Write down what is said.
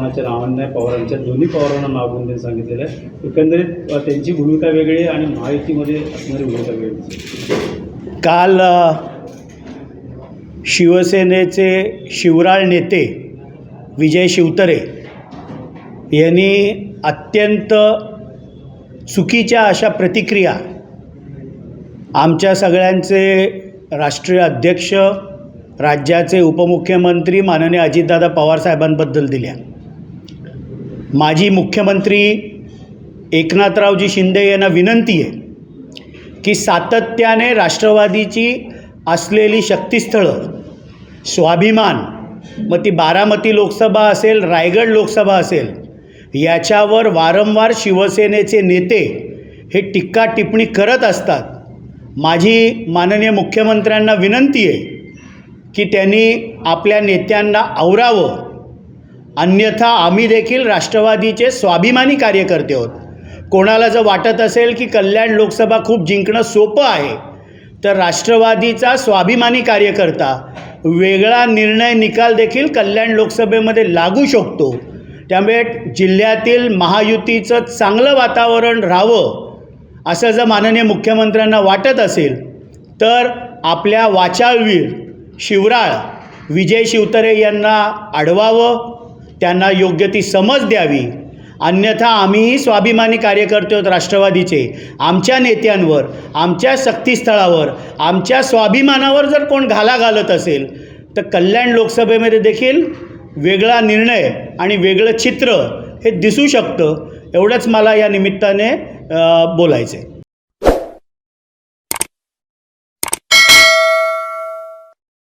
कोणाच्या नावानं पवारांच्या दोन्ही पवारांना नाव घेऊन त्यांनी सांगितलेलं आहे. एकंदरीत त्यांची भूमिका वेगळी आहे आणि महायुतीमध्ये असणारी भूमिका वेगळी काल शिवसेनेचे शिवराळ नेते विजय शिवतरे यांनी अत्यंत चुकीच्या अशा प्रतिक्रिया आमच्या सगळ्यांचे राष्ट्रीय अध्यक्ष राज्याचे उपमुख्यमंत्री माननीय अजितदादा पवारसाहेबांबद्दल दिल्या. माजी मुख्यमंत्री एकनाथरावजी शिंदे यांना विनंती आहे की सातत्याने राष्ट्रवादीची असलेली शक्तिस्थळं स्वाभिमान मग ती बारामती लोकसभा असेल रायगड लोकसभा असेल याच्यावर वारंवार शिवसेनेचे नेते हे टीका टिप्पणी करत असतात. माझी माननीय मुख्यमंत्र्यांना विनंती आहे की त्यांनी आपल्या नेत्यांना आवरावं. अन्यथा आम्ही देखील राष्ट्रवादीचे स्वाभिमानी कार्यकर्ते आहोत. कोणाला जर वाटत असेल की कल्याण लोकसभा खूप जिंकणं सोपं आहे तर राष्ट्रवादीचा स्वाभिमानी कार्यकर्ता वेगळा निर्णय निकाल देखील कल्याण लोकसभेमध्ये लागू शकतो. त्यामुळे जिल्ह्यातील महायुतीचं चांगलं वातावरण राहावं असं जर माननीय मुख्यमंत्र्यांना वाटत असेल तर आपल्या वाचाळवीर शिवराळ विजय शिवतरे यांना अडवावं त्यांना योग्य ती समज द्यावी. अन्यथा आम्हीही स्वाभिमानी कार्यकर्ते आहोत राष्ट्रवादीचे. आमच्या नेत्यांवर आमच्या शक्तीस्थळावर आमच्या स्वाभिमानावर जर कोण घाला घालत असेल तर कल्याण लोकसभेमध्ये देखील वेगळा निर्णय आणि वेगळं चित्र हे दिसू शकतं. एवढंच मला या निमित्ताने बोलायचं आहे